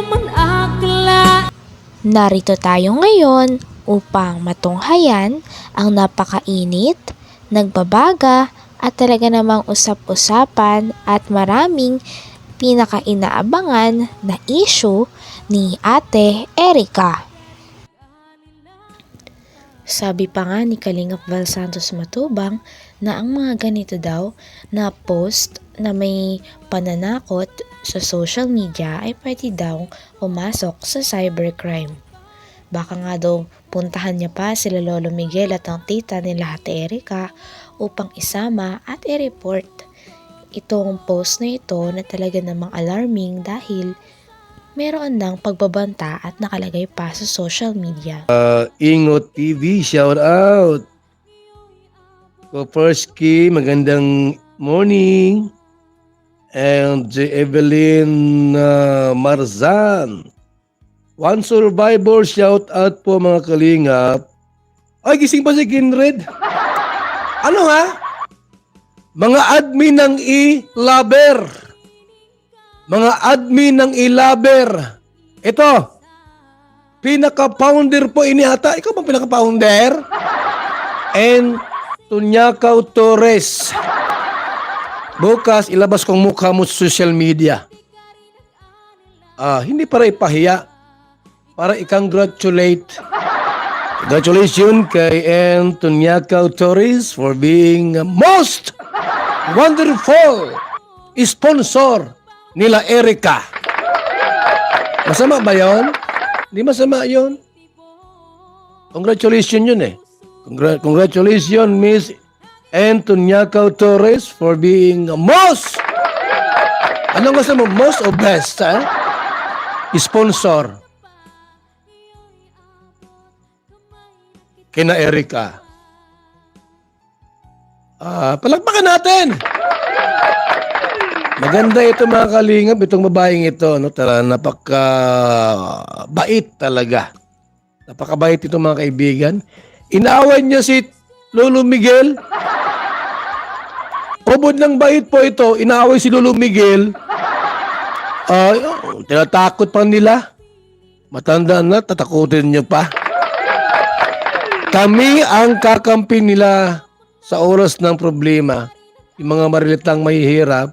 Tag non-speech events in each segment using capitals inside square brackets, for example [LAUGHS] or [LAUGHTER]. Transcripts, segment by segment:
naman akla Narito tayo ngayon upang matunghayan ang napakainit, nagbabaga at talaga namang usap-usapan at maraming pinakainaabangan na issue ni Ate Erika. Sabi pa nga ni Kalingap Val Santos Matubang na ang mga ganito daw na post na may pananakot sa social media ay pwede daw pumasok sa cybercrime. Baka nga daw puntahan niya pa sila Lolo Miguel at ang tita nila Ate Erika upang isama at i-report. Itong post na ito na talaga namang alarming dahil meron ng pagbabanta at nakalagay pa sa social media. Ingot TV, shout out. Koperski, magandang morning. And. Evelyn uh, Marzan. One survivor, shout out po mga kalingap. Ay, gising pa si Kinred. Ano ha? Mga admin ng e-laber. Mga admin ng e-laber. Ito, pinaka-founder po ini ata. Ikaw bang pinaka-founder? And Tunyakaw Torres. Bukas, ilabas kong mukha mo sa social media. Ah, hindi para ipahiya. Para i-congratulate. Congratulations kay. Tunyakaw Torres for being most wonderful sponsor nila Erika. Masama ba yon? Hindi masama yon. Congratulations yun eh. Congra- congratulations, Miss Antoniaco Torres for being most Anong gusto mo? Most o best? Eh? Sponsor. Kina Erika. Ah, palakpakan natin! Maganda ito mga kalingap, itong babaeng ito, no? Tara, napaka bait talaga. Napakabait ito mga kaibigan. Inaaway niya si Lolo Miguel. Ubod ng bait po ito, inaaway si Lolo Miguel. Ah, oh, tinatakot pa nila. Matanda na, tatakutin niyo pa. Kami ang kakampi nila sa oras ng problema. Yung mga marilitang mahihirap,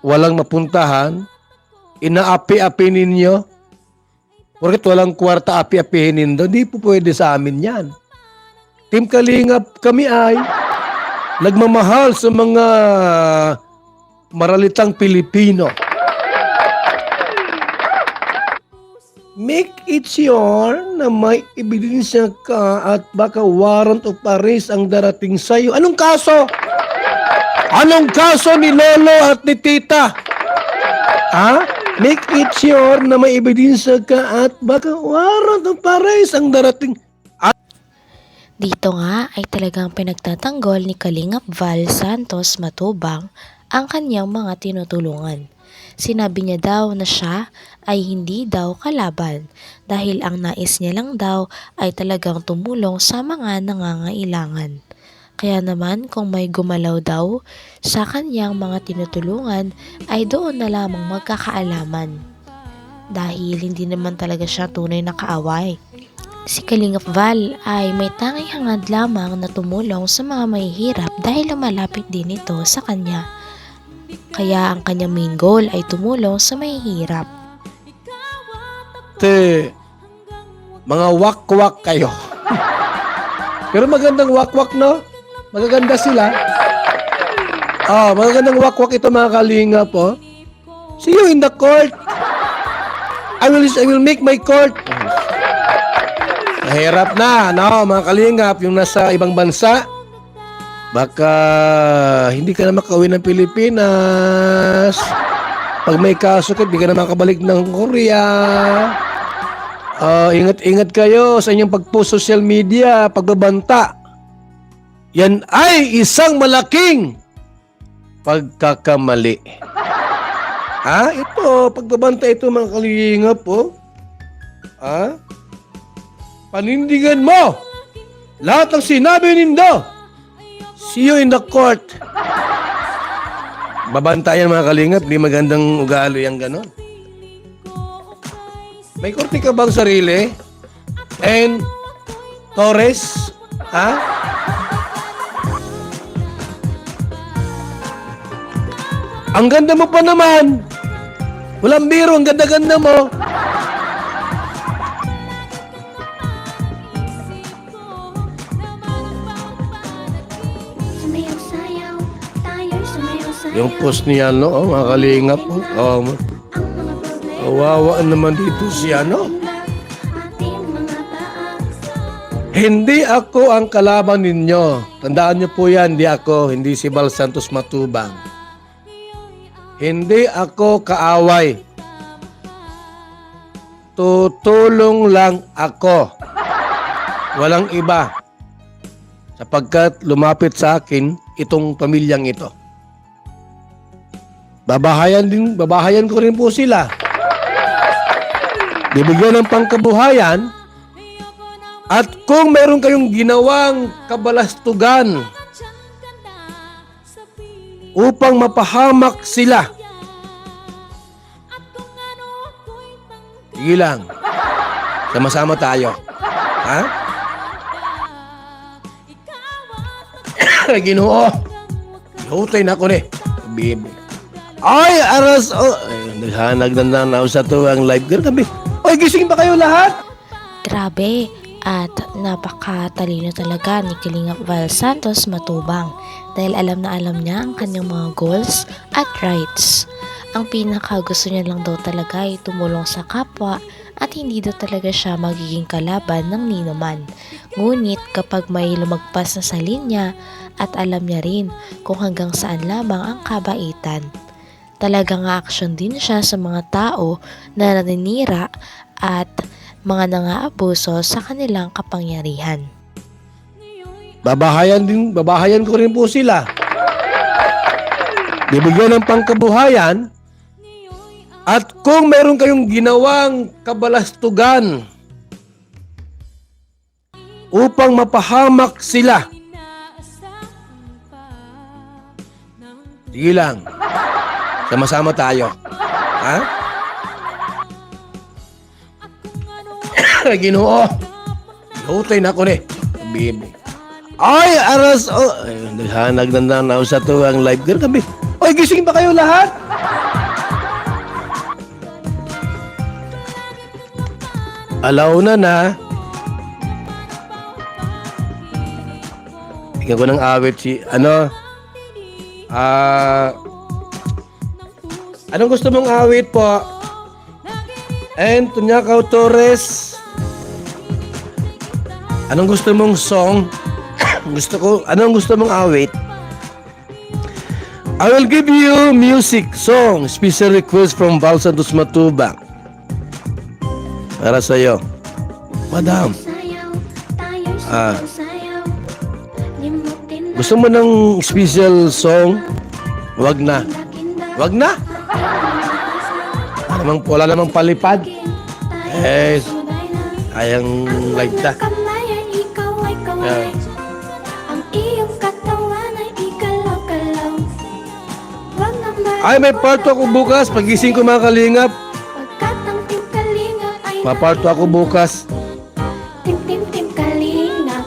walang mapuntahan, inaapi-api ninyo. Porket walang kwarta api-apihin nindo, di po pwede sa amin yan. Team Kalingap kami ay nagmamahal sa mga maralitang Pilipino. Make it sure na may ebidensya ka at baka warrant of arrest ang darating sa'yo. Anong kaso? Anong kaso ni Lolo at ni Tita? Ha? Make it sure na may ebidensya ka at baka warrant of arrest ang darating. Dito nga ay talagang pinagtatanggol ni Kalingap Val Santos Matubang ang kanyang mga tinutulungan. Sinabi niya daw na siya ay hindi daw kalaban dahil ang nais niya lang daw ay talagang tumulong sa mga nangangailangan. Kaya naman kung may gumalaw daw sa kanyang mga tinutulungan ay doon na lamang magkakaalaman. Dahil hindi naman talaga siya tunay na kaaway. Si Kalingap Val ay may tanging hangad lamang na tumulong sa mga mahihirap dahil lumalapit din ito sa kanya. Kaya ang kanyang main goal ay tumulong sa mahihirap. Te, mga wakwak kayo. [LAUGHS] Pero magandang wakwak, no? Magaganda sila. Ah, magagandang wakwak ito mga kalinga po. See you in the court. I will, I will make my court. Mahirap na, no, mga kalingap, yung nasa ibang bansa. Baka hindi ka na makauwi ng Pilipinas. Pag may kaso ka, di ka na makabalik ng Korea. Ah, ingat-ingat kayo sa inyong pagpost social media, pagbabanta. Yan ay isang malaking pagkakamali. Ha? Ito, pagbabanta ito mga kalingap, oh. Ha? Panindigan mo lahat ng sinabi nindo. See you in the court. Babantayan mga kalingap, di magandang ugali ang ganon. May korte ka bang sarili? And Torres? Ha? Ang ganda mo pa naman. Walang biro, ang ganda-ganda mo. Yung post niya, no? Oh, mga kalingap. Oh, oh, kawawa naman dito si ano. Hindi ako ang kalaban ninyo. Tandaan niyo po yan, hindi ako, hindi si Bal Santos Matubang. Hindi ako kaaway. Tutulong lang ako. Walang iba. Sapagkat lumapit sa akin itong pamilyang ito. Babahayan din, babahayan ko rin po sila. Bibigyan ng pangkabuhayan at kung meron kayong ginawang kabalastugan upang mapahamak sila, sige lang. Sama-sama tayo. Ha? [COUGHS] Ginoo. Hutay na ako ni. Bibi. Ay, aras. Oh. Ay, naghanag na sa to ang live girl kami. Oy, gising ba kayo lahat? Grabe at napakatalino talaga ni Kalingap Val Santos Matubang dahil alam na alam niya ang kanyang mga goals at rights. Ang pinaka gusto niya lang daw talaga ay tumulong sa kapwa at hindi daw talaga siya magiging kalaban ng ninuman. Ngunit kapag may lumagpas na sa linya at alam niya rin kung hanggang saan lamang ang kabaitan. Talagang action din siya sa mga tao na naninira at mga nangaabuso sa kanilang kapangyarihan. Babahayan din, babahayan ko rin po sila. Bibigyan ng pangkabuhayan at kung meron kayong ginawang kabalastugan upang mapahamak sila, sige lang. Sama-sama tayo. Ha? [COUGHS] Ginoo. Hutay na ako ni. Bibi. Ay, aras. Oh, ay, naghanag na na sa to ang live girl kami. Oy, gising ba kayo lahat? Alaw na na. Tingnan ko ng awit si, ano, ah, anong gusto mong awit po? And Tunyakaw Torres. Anong gusto mong song? [COUGHS] gusto ko, anong gusto mong awit? I will give you music song, special request from Val Santos Matubang. Para sa iyo. Madam, Ah. gusto mo ng special song? Wag na. Wag na. Wala namang, wala namang palipad. Na Ayang kaway Yeah. Ay may parto ako bukas. Pagising ko mga kalingap. Maparto ako bukas.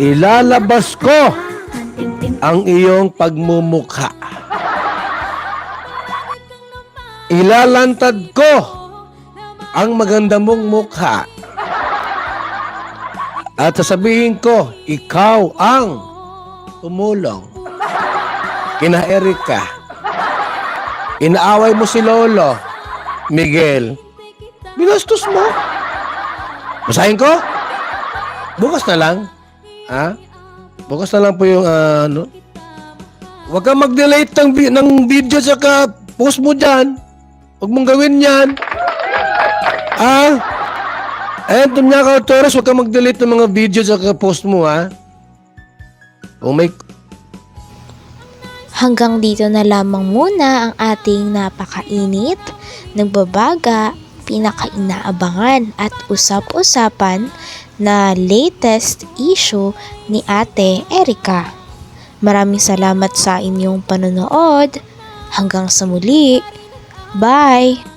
Ilalabas ko ang iyong pagmumukha. Ilalantad ko ang maganda mong mukha. At sasabihin ko, ikaw ang tumulong. Kina Erika. Inaaway mo si Lolo. Miguel. Binastos mo. Basahin ko? Bukas na lang. Ha? Bukas na lang po yung ah, ano. Huwag kang mag-delete ng, ng video sa post mo dyan. Huwag mong gawin yan. Ah? Eh, Tunyakaw Torres, huwag kang mag-delete ng mga video sa post mo, ha? Kung may Hanggang dito na lamang muna ang ating napakainit, nagbabaga, pinakainaabangan at usap-usapan na latest issue ni Ate Erika. Maraming salamat sa inyong panonood. Hanggang sa muli. Bye!